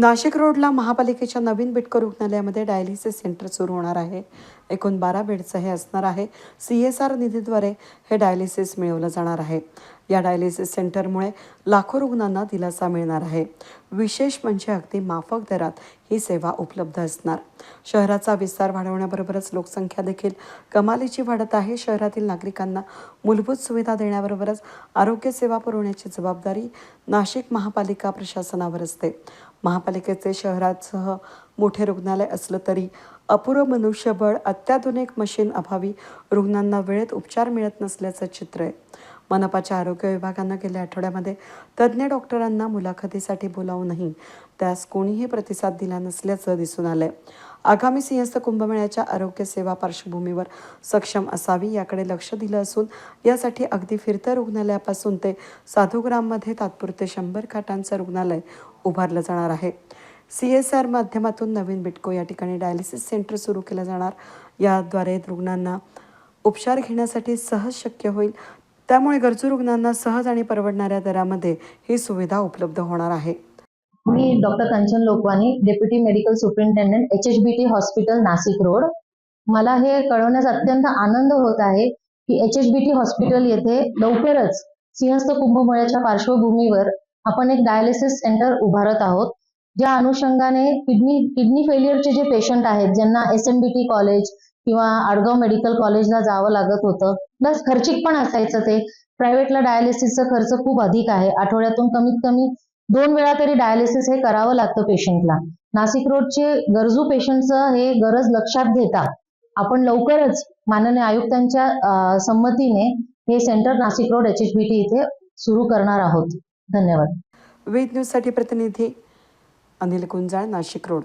नाशिक रोडला महापालिकेच्या नवीन बिटको रुग्णालयामध्ये डायलिसिस सेंटर सुरू होणार आहे. एकूण बारा बेडचं हे असणार आहे. सी एस आर निधीद्वारे हे डायलिसिस मिळवलं जाणार आहे. या डायलिसिस सेंटरमुळे लाखो रुग्णांना दिलासा मिळणार आहे. विशेष म्हणजे अगदी माफक दरात ही सेवा उपलब्ध असणार. शहराचा विस्तार वाढवण्याबरोबरच लोकसंख्या देखील कमालीची वाढत आहे. शहरातील नागरिकांना मूलभूत सुविधा देण्याबरोबरच आरोग्य सेवा पुरवण्याची जबाबदारी नाशिक महापालिका प्रशासनावर असते. महापालिकेचे शहरासह मोठे रुग्णालय असलं तरी अपुरं मनुष्यबळ अत्याधुनिक मशीन अभावी रुग्णांना वेळेत उपचार मिळत नसल्याचं चित्र आहे. मनपाच्या आरोग्य विभागानं गेल्या आठवड्यामध्ये तज्ज्ञ डॉक्टरांना मुलाखतीसाठी बोलावूनही त्यास कोणीही प्रतिसाद दिला नसल्याचं दिसून आलंय. आगामी सिंहस्थ कुंभमेळ्याच्या आरोग्य सेवा पार्श्वभूमीवर सक्षम असावी याकडे लक्ष दिलं असून यासाठी अगदी फिरतं रुग्णालयापासून ते साधुग्राममध्ये तात्पुरते शंभर खाटांचं रुग्णालय उभारलं जाणार आहे. सी एस आर माध्यमातून नवीन बिटको या ठिकाणी डायलिसिस सेंटर सुरू केलं जाणार. याद्वारे रुग्णांना उपचार घेण्यासाठी सहज शक्य होईल. त्यामुळे गरजू रुग्णांना सहज आणि परवडणाऱ्या दरामध्ये ही सुविधा उपलब्ध होणार आहे. मी doctor Kanchan Lokwani deputy medical superintendent H H B T hospital Nashik road. मला हे कळवण्यास अत्यंत आनंद होत आहे की H H B T hospital येथे लवकरच सिंहस्थ कुंभमेळ्याच्या पार्श्वभूमीवर आपण एक डायलिसिस सेंटर उभारत आहोत. ज्या अनुषंगाने किडनी किडनी फेलियरचे जे पेशंट आहेत ज्यांना S M B T college किंवा आडगाव मेडिकल कॉलेजला जावं लागत होतं प्लस खर्चिक पण असायचं ते. प्रायव्हेटला डायलिसिसचा खर्च खूप अधिक आहे. आठवड्यातून कमीत कमी दोन वेळा तरी डायलिसिस हे करावं लागतं पेशंटला नाशिक रोडचे गरजू पेशंटचं हे गरज लक्षात घेता. आपण लवकरच माननीय आयुक्तांच्या संमतीने हे centre Nashik road H H B T इथे सुरू करणार आहोत. धन्यवाद. वेद न्यूजसाठी प्रतिनिधी अनिल गुंजाळ नाशिक रोड.